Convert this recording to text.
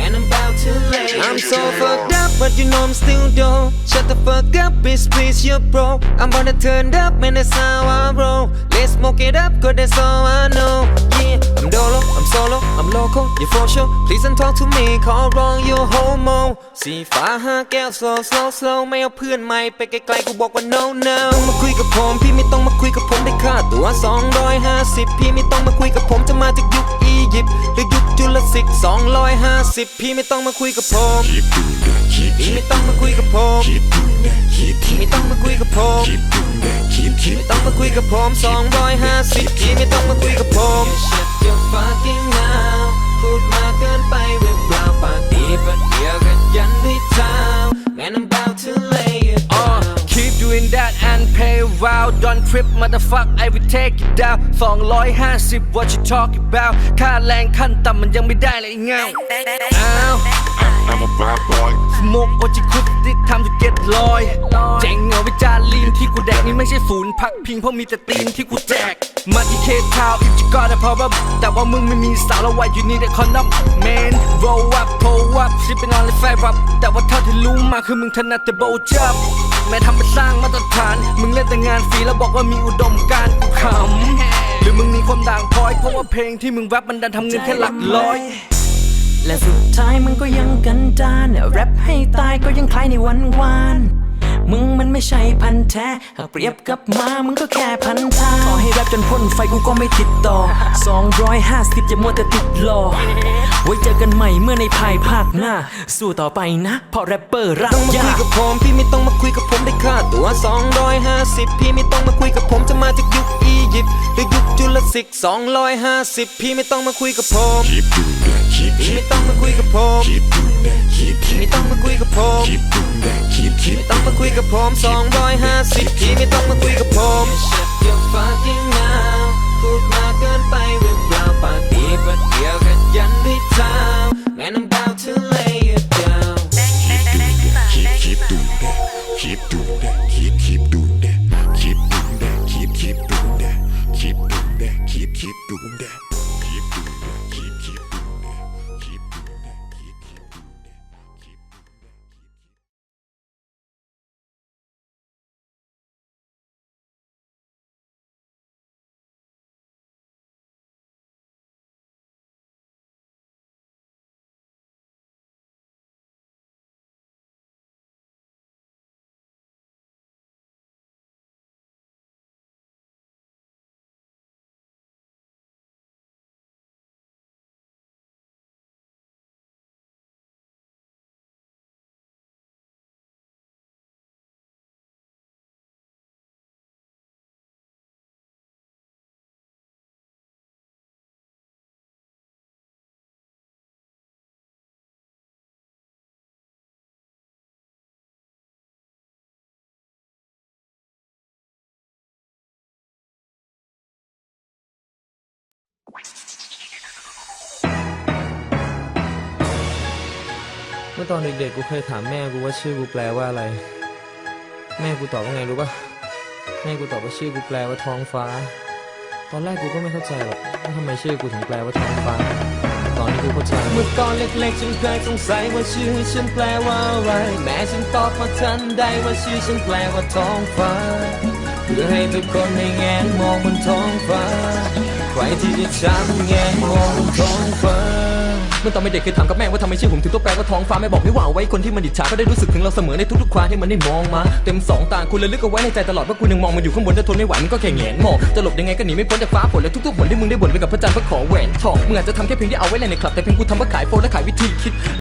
I'm about to lay I'm so fucked up but you know I'm still dope Shut the fuck up bitch please you're broke I'm gonna turn up man that's how I roll Let's smoke it up cause that's all I know local you for sure Please don't talk to me call wrong you homo สีฟ้าห้าแก้ว slow slow slow ไม่เอาเพื่อนใหม่ไปไกลๆกูบอกว่า no no ต้องมาคุยกับผมพี่ไม่ต้องมาคุยกับผมได้ค่าตัว 250 พี่ไม่ต้องมาคุยกับผมจะมาจากยุคอียิปต์หรือยุคจุลศิษย์250 พี่ไม่ต้องมาคุยกับผม Keep doing that. Keep พี่ไม่ keep ต้องมาคุยกับผม keep doing that. Keep พี่ keep ไม่ต้องมาคุยกับผม keep doing that. Keep ไม่ keep ต้องมาคุยกับผม 250 keep doing that and pay wow Don't trip motherfuck I will take it down 250 what you talk about ค่าแรงขั้นต่ำมันยังไม่ได้เลยเงาอ้าว I'm a bad boy. Smoke โอจิคุดที่ทำจะ get ลอยเจ๋งเหงาวิจารลีนที่กูแดกนี่ไม่ใช่ศูนย์พักพิงเพราะมีแต่ตีนที่กูแจกมาที่เคทาวอิจิกอร์แต่พอว่าแต่ว่ามึงไม่มีสาวล้วไว้อยู่นี่แต่คอนดัม man roll up pull up shipping on the fire up แต่ว่าเท่าที่รู้มาคือมึงถนัดแต่โบจับแม่ทำไปสร้างมาตรฐาน มึงเล่นแต่งานฟรีแล้วบอกว่ามีอุดมการกูขำหรือมึงมีความด่างพร้อยเพราะว่าเพลงที่มึงแรปมันดันทำเงินแค่หลักร้อย และสุดท้ายมันก็ยังกันดานแรปให้ตายก็ยังคล้ายในวันวานมึงมันไม่ใช่พันแท้ หากเปรียบกับมามึงก็แค่พันทางต่อให้แรปจนพ่นไฟกูก็ไม่ติดต่อ 250จะมัวแต่ติดรอไว้เจอกันใหม่เมื่อในภายภาคหน้า สู้ต่อไปนะเพราะแรปเปอร์รักต้องมาคุยกกับผม พี่ไม่ต้องมาคุยกับผมได้ค่าตัว 250 พี่ไม่ต้องมาคุยกับผมจะมาจากยุคอียิปต์หรือยุคจุลศิษย์250 พี่ไม่ต้องมาคุยกับผม keep doing that. Keep พี่ไม่ keep ต้องมาคุยกับผม keep doing that. Keep ไม่ keep ต้องมาคุยกับผม 250พี่ไม่ต้องมาคุยกับผม Shut your fucking mouth พูดมากเกินไปหรือเปล่าปากดีประเดียวกันยันด้วยเท้า Man I'm about to lay it down keep keep doing that. Keep doing that. Keep keep doing that. Keep doing that. Keep keep doing that. Keep doing that. Keep keep doing that. มื่อตอนเด็กๆกูเคยถามแม่กูว่าชื่อกูแปลว่าอะไร แม่กูตอบว่าไงรู้ปะแม่กูตอบว่าชื่อกูแปลว่าท้องฟ้า ตอนแรกกูก็ไม่เข้าใจหรอกว่าทำไมชื่อกูถึงแปลว่าท้องฟ้า ตอนนี้กูเข้าใจเมื่อตอนเล็กๆฉันเคยสงสัยว่าชื่อฉันแปลว่าอะไร แม่ฉันตอบมาทันใดว่าชื่อฉันแปลว่าท้องฟ้า เพื่อให้ทุกคนได้แงนมองบนท้องฟ้า ใครที่จะช้ำแงนมองบนท้องฟ้า เมื่อตอนไม่เด็กเคยถามกับแม่ว่าทำไมชื่อผมถึงต้องแปลว่าท้องฟ้าแม่บอกไม่ว่าเอาไว้คนที่มันดิจฉาก็ได้รู้สึกถึงเราเสมอในทุกๆคราที่มันได้มองมาเต็มสองตาคุณเลยลึกเอาไว้ในใจตลอดว่าคุณยังมองมันอยู่ข้างบนถ้าทนไม่ไหวมันก็แค่แงนมองจะหลบยังไงก็หนีไม่พ้นจากฟ้าฝนและทุกๆฝนที่มึงได้บ่นไปกับพระจันทร์เพื่อขอแหวนทองมึงอาจจะทำแค่เพียงที่เอาไว้เล่นในคลับแต่เพียงกูทำเพื่อขายโฟนและขายวิธีคิด